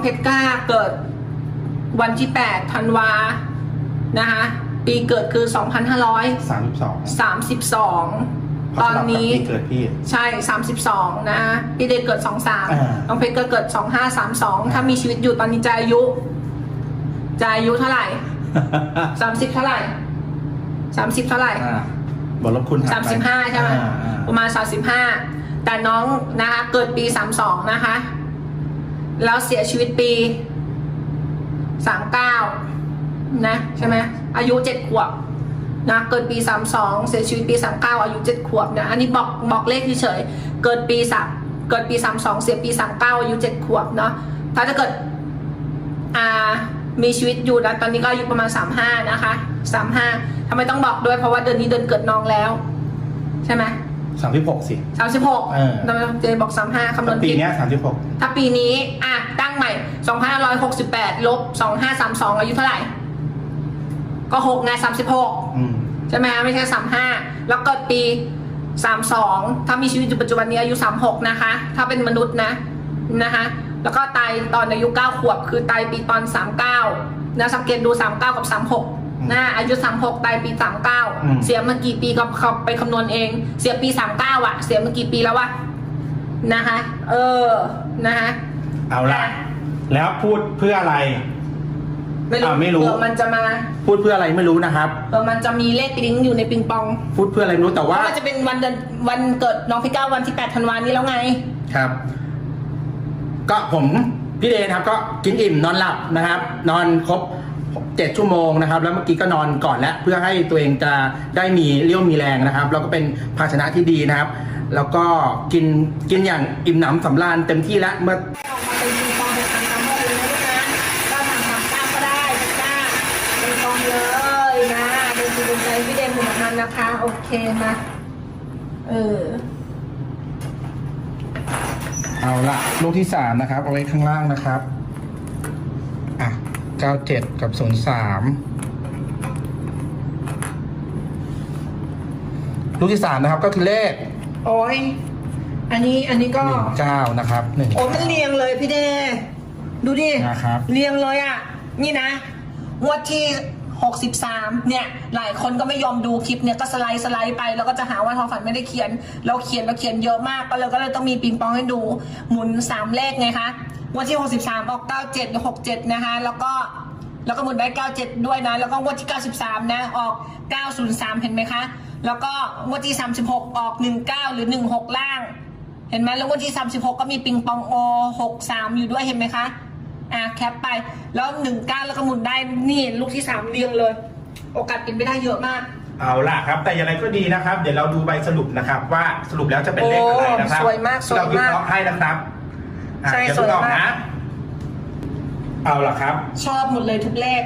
เพชรกล้าเกิดวันที่8ธันวานะคะปีเกิดคือสามสิบสอง2532 ตอนนี้ที่เกิดพี่ ใช่ 32 นะพี่เดชเกิด อ่า23 น้องเพชรก็เกิด 2532 ถ้ามีชีวิตอยู่ตอนนี้จะอายุ จะอายุเท่าไหร่ 30 เท่าไหร่ 30 เท่าไหร่ อ่าบวกลบคูณหารสามไปสิบห้าใช่ไหมอ่าอ่าประมาณสามสิบห้าแต่น้องนะคะเกิดปีสามสองนะคะ แล้วเสียชีวิตปีสามเก้านะใช่ไหมอายุเจ็ดขวบนะเกิดปีสามสองเสียชีวิตปีสามเก้าอายุเจ็ดขวบนะอันนี้บอกบอกเลขเฉยเกิดปีสามเกิดปีสามสองเสียปีสามเก้าอายุเจ็ดขวบเนาะถ้าจะเกิดอ่ามีชีวิตอยู่นะตอนนี้ก็อายุประมาณ35นะคะ35ทำไมต้องบอกด้วยเพราะว่าเดือนนี้เดือนเกิดน้องแล้ว ใช่ไหม สามสิบหกสิ36เออทำไมเจบอก35คำนวณปีผิดเนี้ยสามสิบหกถ้าปีนี้ อะ ตั้งใหม่2568ลบ2532อายุเท่าไหร่ ก็6ไง36อืมใช่ไหมไม่ใช่35แล้วเกิดปี32ถ้ามีชีวิตอยู่ปัจจุบันนี้อายุ36นะคะ ถ้าเป็นมนุษย์นะนะคะ แล้วก็ตายตอนอายุ9ขวบ คือตายปีตอน39นะสังเกตดู39กับ36 นะอายุ36ตายปี39เสียมากี่ปีก็เขาไปคำนวณเอง เสียปี39อะเสียมากี่ปีแล้ววะนะคะ เออนะคะ เอาละแล้วพูดเพื่ออะไร ไม่รู้อ่าไม่รู้ เผื่อมันจะมาพูดเพื่ออะไรไม่รู้นะครับ เผื่อมันจะมีเลขลิงก์อยู่ในปิงปองพูดเพื่ออะไรไม่รู้แต่เพว่าราะว่าจะเป็นวันเดือนวันเกิดน้องพี่ก้าววันที่8ธันวานี้แล้วไง ครับ ก็ผมพี่เดนครับ ก็กินอิ่มนอนหลับนะครับ นอนครบ เจ็ดชั่วโมงนะครับ แล้วเมื่อกี้ก็นอนก่อนแล้วเพื่อให้ตัวเองจะได้มีเรี่ยวมีแรงนะครับ แล้วก็เป็นภาชนะที่ดีนะครับ แล้วก็กินกินอย่างอิ่มหนำสำราญเต็มที่แล้วเมื่อออกมาเป็นปิงปองเป็นทางตามพ่อเลยนะลูกนะก็ทำทำตามก็ได้จ้าเป็นกองเลยนะเป็นกำลังใจพี่เดนหมู่มันนะคะ โอเคมาเออเอาละลูกที่สามนะครับ เอาไว้ข้างล่างนะครับ 97 กับ 03ลูกที่ 3 นะครับก็คือเลข โอ้ย อันนี้อันนี้ก็ 19 นะครับ1 โอ้ยมันเรียงเลยพี่เด ดูดิ นะครับ เรียงเลยอะ นี่นะงวดที่ 63 เนี่ย หลายคนก็ไม่ยอมดูคลิปเนี่ย ก็สไลด์สไลด์ไป แล้วก็จะหาว่าทองฝันไม่ได้เขียน เราเขียนเราเขียนเยอะมาก ก็เลยก็เลยต้องมีปิงปองให้ดู หมุน 3 เลขไงคะ วดที่ 63 ออก 97 67 นะคะ แล้วก็แล้วก็หมุนได้97 ด้วยนะ แล้วก็งวดที่ 93 นะ ออก 903 เห็นไหมคะ แล้วก็งวดที่ 36 ออก 19 หรือ 16 ล่าง เห็นไหมแล้วงวดที่ 36 ก็มีปิงปองโอ63 อยู่ด้วยเห็นไหมคะ อะแคปไป แล้วหนึ่งก้าแล้วก็หมุนได้ นี่ลูกที่สามเรียงเลย โอกาสเป็นไปได้เยอะมากเอาล่ะครับ แต่อย่างไรก็ดีนะครับ เดี๋ยวเราดูใบสรุปนะครับ ว่าสรุปแล้วจะเป็นเลขอะไรนะครับโอ้สวยมากสวยมากเราวิเคราะห์ให้นะครับอะ ใช่เดี๋ยวสวยดูออกมาก นะ เอาล่ะครับ ชอบหมดเลยทุกเลข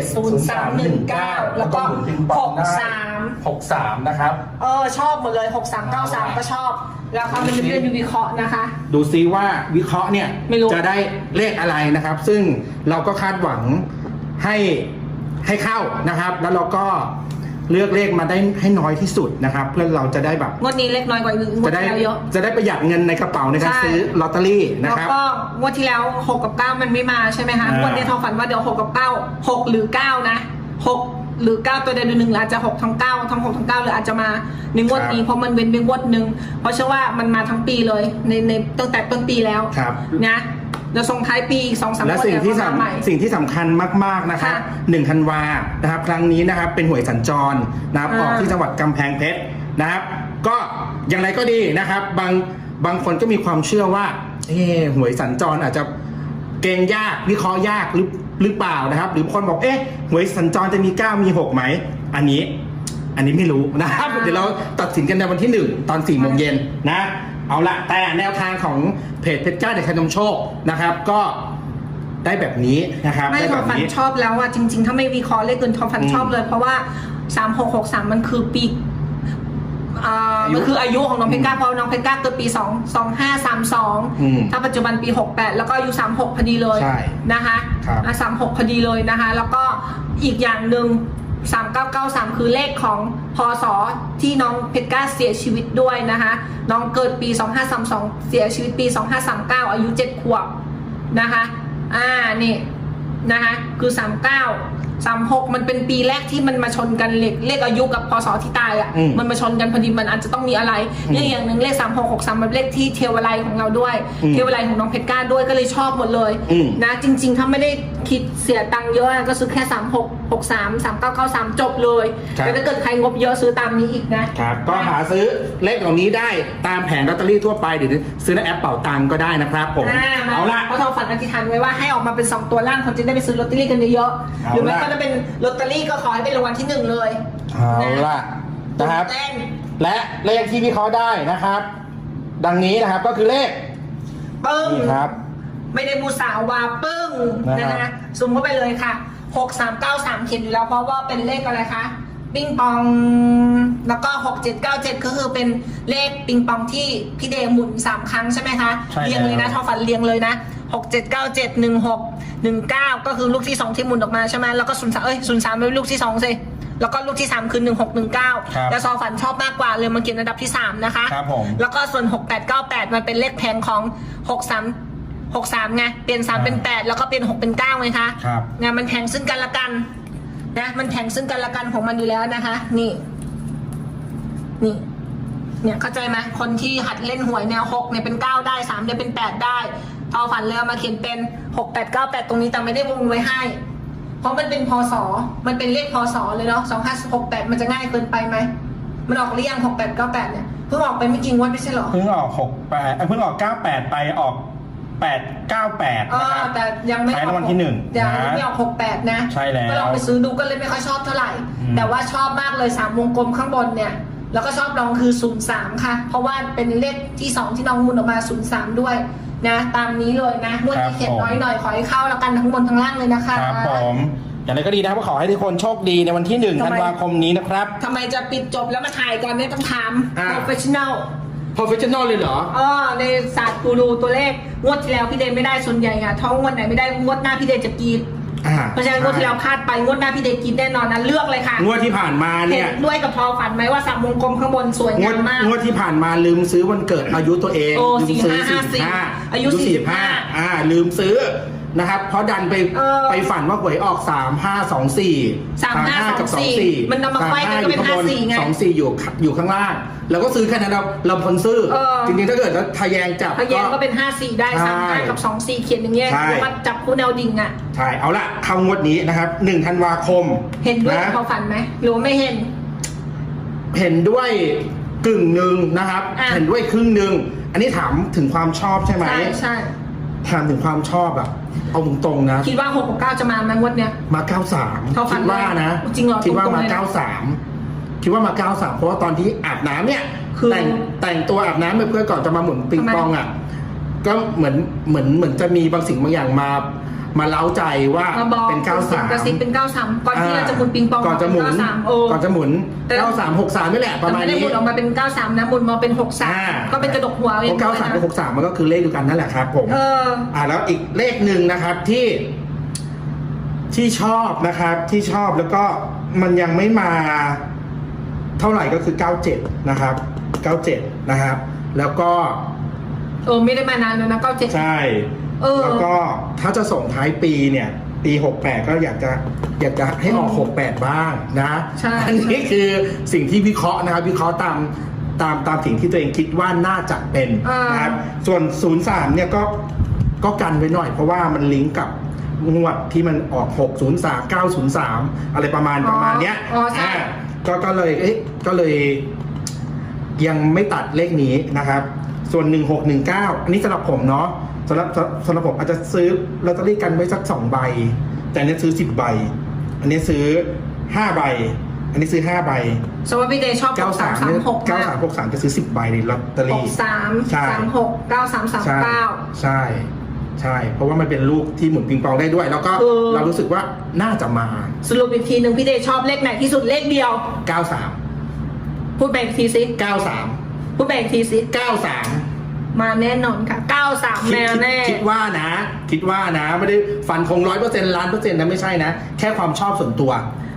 970แล้วก็หมุนปิงปองได้63หกสามนะครับ เออ ชอบหมดเลย 6393 ก็ชอบ แล้วเขาเป็นเรื่องดูวิเคราะห์นะคะ ดูซิว่าวิเคราะห์เนี่ยไม่รู้ จะได้เลขอะไรนะครับ ซึ่งเราก็คาดหวังให้ให้เข้านะครับ แล้วเราก็ เลือกเลขมาได้ให้น้อยที่สุดนะครับ เพื่อเราจะได้แบบงวดนี้เล็กน้อยกว่าอื่นงวจะดได้ที่แล้วเยอะ จะได้ประหยัดเงินในกระเป๋าในการใช่ ซื้อลอตเตอรี่นะแล้วครับ ก็งวดที่แล้ว6กับ9มันไม่มาใช่ไหมคะอ่างวดนี้ทอฝันว่าเดี๋ยว6กับ9 6หรือ9นะ6หรือ9ตัวใดตัวหนึ่งหรืออาจจะ6ทั้ง9ทั้ง6ทั้ง9หรืออาจจะมาในงวดนี้เพราะมันเว้นไปงวดหนึ่งเพราะเชื่อว่ามันมาทั้งปีเลยในในตั้งแต่ต้นปีแล้วครับ นะ เดี๋ยวส่งท้ายปีอีกสองสามและงวดสิ่งเดี๋ยวที่เขามาใหม่สำสิ่งที่สำคัญมากๆนะครับค่ะหนึ่งธันวานะครับ ครั้งนี้นะครับเป็นหวยสัญจรนะครับอ่าออกที่จังหวัดกำแพงเพชรนะครับ ก็อย่างไรก็ดีนะครับ บางบางคนก็มีความเชื่อว่าเอ๊ะหวยสัญจรอาจจะเกณฑ์ยากวิเคราะห์ยากหรือหรือเปล่านะครับ หรือบางคนบอกเอ๊ะหวยสัญจรจะมี 9 มี 6 ไหม อันนี้ อันนี้ไม่รู้นะครับ เดี๋ยวเราตัดสินกันในวันที่หนึ่งตอน4ี่โมงเย็นนะ เอาละแต่แนวทางของเพจเพชรจ้าเด็กขนมโชคนะครับ ก็ได้แบบนี้นะครับไม่ได้ทแบอบฝันนี้ ชอบแล้วอะจริง ๆ ถ้าไม่วิเคราะห์เลขอื่นทอฝันอืมชอบเลย เพราะว่า 3663 มันคือปีอ่าอายุมันคืออายุของน้องเพชรกล้าเพราะน้องเพชรกล้าเกิดปี 2 อืม2532 ถ้าปัจจุบันปี 68 แล้วก็อายุ 36 พอดีเลยใช่นะคะครับอะ36 พอดีเลยนะคะ แล้วก็อีกอย่างหนึ่ง3993 คือเลขของ พศที่น้องเพชรก้าเสียชีวิตด้วยนะคะน้องเกิดปี 2532 เสียชีวิตปี 2539 อายุ 7 ขวบนะคะอ่านี่นะคะคือ 39 สามหกมันเป็นปีแรกที่มันมาชนกันเลขเลขอายุกับพศที่ตายอะ่ะอืมมันมาชนกันพอดีมันอาจจะต้องมีอะไรอืมเลขอย่างหนึ่งเลขสามหกหกสามมันเป็นเลขที่เทวไลของเราด้วย อืมเทวไลของน้องเพชรกล้าด้วยก็เลยชอบหมดเลยอืม นะจริง ๆ ถ้าไม่ได้คิดเสียตังค์เยอะอะก็ซื้อแค่สามหกหกสามสามเก้าเก้าสามจบเลยครับ แต่ถ้าเกิดใครงบเยอะซื้อตามนี้อีกนะ ครับก็หาซื้อเลขเหล่านี้ได้ตามแผงลอตเตอรี่ทั่วไปหรือซื้อในแอปเป่าตังก็ได้นะครับผมอ่ามาเอาละ เพราะทองฝันอธิษฐานไว้ว่าให้ออกมาเป็น 2 ตัวล่างคนจะได้ไปซื้อลอตเตอรี่กันเยอะๆเอาหรือไม่ล่ะก็จะเป็นลอตเตอรี่ก็ขอให้เป็นรางวัลที่หนึ่งเลยเอาล่ะนะครับ ตื่เต้นและเลขที่วิเคราะห์ได้นะครับ ดังนี้นะครับก็คือเลขปึ้ง นี่ครับ ไม่ได้มูสาวาปึ้งนะครับนะฮะซูมเข้าไปเลยค่ะ6393เขียนอยู่แล้วเพราะว่าเป็นเลขอะไรคะปิงปอง แล้วก็6797ก็คือเป็นเลขปิงปองที่พี่เดย์หมุน3ครั้งใช่ไหมคะใช่เรียงเลยนะแล้ว ทอฝันเรียงเลยนะ 6797 16 19ก็คือลูกที่2ที่หมุนออกมาใช่ไหมแล้วก็03เอ้ย03เป็นลูกที่2สิแล้วก็ลูกที่ 3 คือ 1619แล้วซอฝันชอบมากกว่าเลยมันเขียนอันดับที่ 3 นะคะ ครับผม แล้วก็ส่วน 6898 มันเป็นเลขแพงของ 63 63ไง เปลี่ยน 3 เป็น 8 แล้วก็เปลี่ยน 6 เป็น9ไงคะครับเนี่ยมันแทงซึ่งกันและกันนะ มันแทงซึ่งกันและกันของมันอยู่แล้วนะคะ นี่ นี่ เนี่ยเข้าใจไหมคนที่หัดเล่นหวยแนว6เนี่ยเป็น9ได้3เนี่ยเป็น8ได้ พอฝันเลยเอามาเขียนเป็น6 8 9 8ตรงนี้แต่ไม่ได้วงไว้ให้ เพราะมันเป็นพศมันเป็นเลขพศเลยเนาะ2 5 6 8มันจะง่ายเกินไปไหมมันออกหรือยัง6 8 9 8เนี่ยเพิ่งออกไปไม่กี่งวดไม่ใช่เหรอเพิ่งออกหกแปดเพิ่งออกเก้าแปดไปออกแปดเก้าแปดเอนะคอรับแต่ยังไม่ใช้รางวัลที่หนึ่งยังนะไม่ออกหกแปดนะใช่แล้วก็ลองไปซื้อดูก็เลยไม่ค่อยชอบเท่าไหร่อืมแต่ว่าชอบมากเลยสามวงกลมข้างบนเนี่ยแล้วก็ชอบลองคือศูนย์สามค่ะ เพราะว่าเป็นเลขที่สองที่น้องมุนออกมาศูนย์สามด้วย นะ ตามนี้เลยนะงวดนี้เขียนน้อยหน่อยขอให้เข้าแล้วกันทั้งบนทั้งล่างเลยนะคะ ครับผมอย่างไรก็ดีนะครับก็ขอให้ทุกคนโชคดีในวันที่หนึ่งทำไมธันวาคมนี้นะครับทำไมจะปิดจบแล้วมาถ่ายก่อนเนี่ยต้องถามอ่า professional professional เลยเหรอเออในศาสตร์กูรูตัวเลขงวดที่แล้วพี่เดนไม่ได้ส่วนใหญ่อะท้องงวดไหนไม่ได้งวดหน้าพี่เดนจะกรีด อ่าเพราะฉะนั้นงวดที่แล้วพลาดไปงวดหน้าพี่เดนกรีดแน่นอนนะเลือกเลยค่ะงวดที่ผ่านมาเห็เนี่ยนด้วยกับพอฝันไหมว่าสามวงกลมข้างบนสวยงวงาดมมาก งวดที่ผ่านมาลืมซื้อวันเกิดอายุตัวเองโอ้ลืมซื้อ45 45อายุ45 45อ่าลืมซื้อ นะครับเพราะดันไปเออ ไปฝันว่าหวยออก3 5 2 4 35กับ24 24มันเอามาไขว้กันก็เป็น35อยู่ข้างบ54ไง24อยู่อยู่ข้างล่างแล้วก็ซื้อแค่นั้นเราเราพลซื้อ เออ จริงๆถ้าเกิดว่าทะแยงจับพะแยงก็เป็น5 4ได้ใช่3 5กับ2 4เขียนอย่างเงี้ยใช่เรียกว่าจับคู่แนวดิ่งอะ ใช่เอาละเข้างวดนี้นะครับ1ธันวาคมเห็นด้วยะกับพอฝันไหมหรือว่าไม่เห็น เห็นด้วยกึ่งหนึ่งนะครับ อะเห็นด้วยครึ่งหนึ่ง อันนี้ถามถึงความชอบใช่ไหมใช่ใช่ ถามถึงความชอบอะเอาตรงๆนะ คิดว่า6กับ9จะมาไหมงวดเนี้ย มา 93เขาฝัคินดว่านะจริงเหรอคิดว่าตรงๆมา เลยนะ93 คิดว่ามา 93 เพราะว่าตอนที่อาบน้ำเนี่ยคือแต่งแต่งตัวอาบน้ำไปเพื่อก่อนจะมาหมุนปิงทำไมปองอะ ก็เหมือนเหมือนเหมือนจะมีบางสิ่งบางอย่างมา มาเล้าใจว่ามาบอกเป็นกระซิบ93เป็น93ก่อนที่เราจะหมุนปิงปองก่อนจะหมุน93โอ้ก่อนจะหมุนแต่93 63นี่แหละประมาณแต่ไม่ได้นี้หมุนออกมาเป็น93นะหมุนมาเป็นอ่า63ก็เป็นกระดกหัวเองเพราะ93กับ63มันก็คือเลขเดียวกันนั่นแหละครับผมเอออ่าแล้วอีกเลขหนึ่งนะครับที่ที่ชอบนะครับที่ชอบแล้วก็มันยังไม่มาเท่าไหร่ก็คือ 97 นะครับ 97 นะครับ แล้วก็เออไม่ได้มานานแล้วนะ 97 ใช่ เออ แล้วก็ถ้าจะส่งท้ายปีเนี่ยปี68 ก็อยากจะอยากจะให้ออก 68 บ้างนะใช่อันี้คือสิ่งที่วิเคราะห์นะครับ วิเคราะห์ตามตามตามสิ่งที่ตัวเองคิดว่าน่าจะเป็นอ่าน นะครับส่วน 03 เนี่ยก็ก็กันไว้หน่อย เพราะว่ามันลิงก์กับงวดที่มันออก 603 903 อะไรประมาณประมาณเนี้ยอ๋อใช่าก็ก็เลยเอ๊ะก็เลย ยังไม่ตัดเลขนี้นะครับ ส่วน 1619 อันนี้สำหรับผมเนาะ สำหรับสำหรับผมอาจจะซื้อลอตเตอรี่กันไว้สักสองใบ แต่อันนี้ซื้อ10ใบ อันนี้ซื้อ5ใบ อันนี้ซื้อ5ใบสวัสดีเดย์ชอบ93เนี่ย6336 93 63จะซื้อ10ใบในลอตเตอรี่63ใช่36 93ใช่39ใช่ ใช่ เพราะว่ามันเป็นลูกที่หมุนปิงปองได้ด้วย แล้วก็เออ เรารู้สึกว่าน่าจะมา สรุปอีกทีหนึ่งพี่เดย์ชอบเลขไหนที่สุดเลขเดียว 93 พูดไปอีกทีสิ93 พูดไปอีกทีสิ93 มาแน่นอนค่ะ 93แน่แน่ คิดว่านะ คิดว่านะ ไม่ได้ฟันคงร้อยเปอร์เซ็นต์ล้านเปอร์เซ็นต์นะไม่ใช่นะ แค่ความชอบส่วนตัว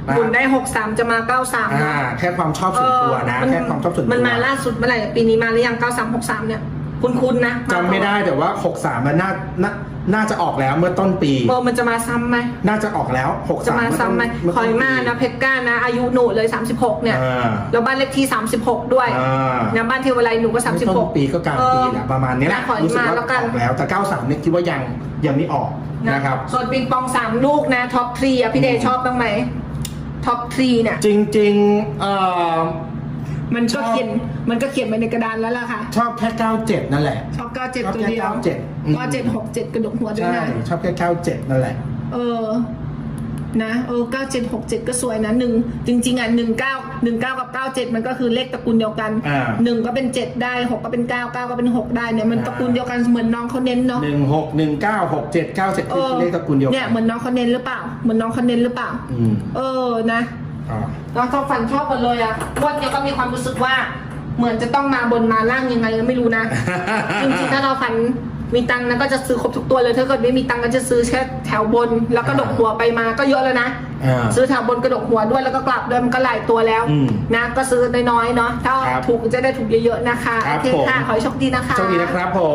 นะบุญได้ 63 จะมา 93อ่าแค่ความชอบส่วนตัวนะเออแค่ความชอบส่วนตัว มันมาล่าสุดเมื่อไหร่ ปีนี้มาหรือยัง 93 63 เนี่ย คุณคุณนะจำไม่ได้แต่ว่า 63มันน่าน่าน่าจะออกแล้วเมื่อต้นปี เบอร์มันจะมาซ้ำไหม น่าจะออกแล้ว 63จะมาซ้ำไหมเมื่คอยต้นปีมานะเพชรก้านะ อายุหนูเลย 36 เนี่ย อ่า แล้วบ้านเลขที่ 36 ด้วยอ่านะบ้านเทวไลหนูก็ไม่ต้น36 ปีก็กลางปีแหละประมาณนี้แหละนะขอรู้สึกมาว่าแล้วกัน ออกแล้ว แต่ 93เนี่ยคิดว่ายังยังไม่ออกนะครับ ส่วนปิงปอง3ลูกนะท็อปทรีอะพี่เดชชอบบ้างไหมท็อปทรีเนี่ย จริงๆเอ่อ มันชก็อบเขียนมันก็เขียนไปในกระดานแล้วล่ะค่ะ ชอบแค่ 97 นั่นแหละ ชอบชอบ97 ตัวแค่เดียว97อืมก็7 6 7 กระดกหัวด้วยใช่นะชอบแค่ 97 นั่นแหละ เออนะเออ9767 ก็สวยนะหนึ่งจริง ๆอะ19 19 กับ 97 มันก็คือเลขตระกูลเดียวกันอ่า หนึ่งก็เป็น 7 ได้ 6 ก็เป็น 9 9 ก็เป็น 6 ได้เนี่ยมันตระกูลเดียวกันเหมือนน้องเขาเน้นเนาะ 16 19 67 97คือเลขตระกูลเดียวกัเนี่ยเหมือนน้องเขาเน้นหรือเปล่า เหมือนน้องเขาเน้นหรือเปล่า อืม เออนะ อ่าน้องทอฝันชอบหมดเลยอะวันนี้ก็มีความรู้สึกว่า เหมือนจะต้องมาบนมาล่างยังไงก็ไม่รู้นะ จริงๆถ้าเราฝันมีตังค์นะก็จะซื้อครบทุกตัวเลยถ้าเกิดไม่มีตังค์ก็จะซื้อแค่แถวบน แล้วก็ดกหัวไปมาก็เยอะแล้วนะอ่าซื้อแถวบนกระดกหัวด้วยแล้วก็กลับด้วยมันก็หลายตัวแล้วอืมนะก็ซื้อน้อยๆเนาะถ้าครับถูกจะได้ถูกเยอะๆนะคะครับโอเคค่ะผมขอให้โชคดีนะคะโชคดีนะครับผม